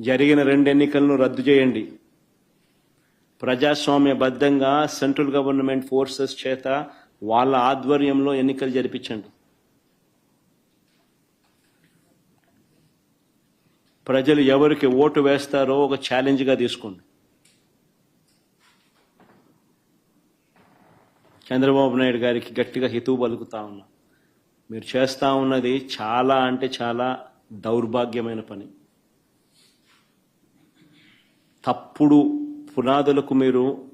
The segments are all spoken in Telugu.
జరిగిన రెండు ఎన్నికలను రద్దు చేయండి. ప్రజాస్వామ్యబద్ధంగా సెంట్రల్ గవర్నమెంట్ ఫోర్సెస్ చేత వాళ్ళ ఆధ్వర్యంలో ఎన్నికలు జరిపించండి. ప్రజలు ఎవరికి ఓటు వేస్తారో ఒక ఛాలెంజ్గా తీసుకోండి. చంద్రబాబు నాయుడు గారికి గట్టిగా హితువు పలుకుతా ఉన్నా. మీరు చేస్తా ఉన్నది చాలా అంటే చాలా దౌర్భాగ్యమైన పని. తప్పుడు పునాదులకు మీరు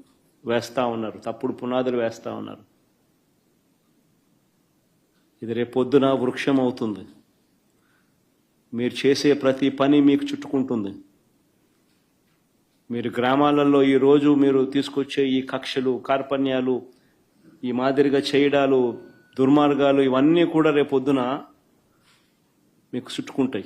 వేస్తూ ఉన్నారు. తప్పుడు పునాదులు వేస్తూ ఉన్నారు. ఇది రేపొద్దున వృక్షం అవుతుంది. మీరు చేసే ప్రతి పని మీకు చుట్టుకుంటుంది. మీరు గ్రామాలలో ఈరోజు మీరు తీసుకొచ్చే ఈ కక్షలు కార్పణ్యాలు ఈ మాదిరిగా చేయడాలు దుర్మార్గాలు ఇవన్నీ కూడా రేపొద్దున మీకు చుట్టుకుంటాయి.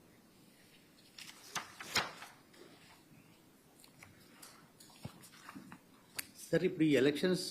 సార్ ఇప్పుడు ఈ ఎలక్షన్స్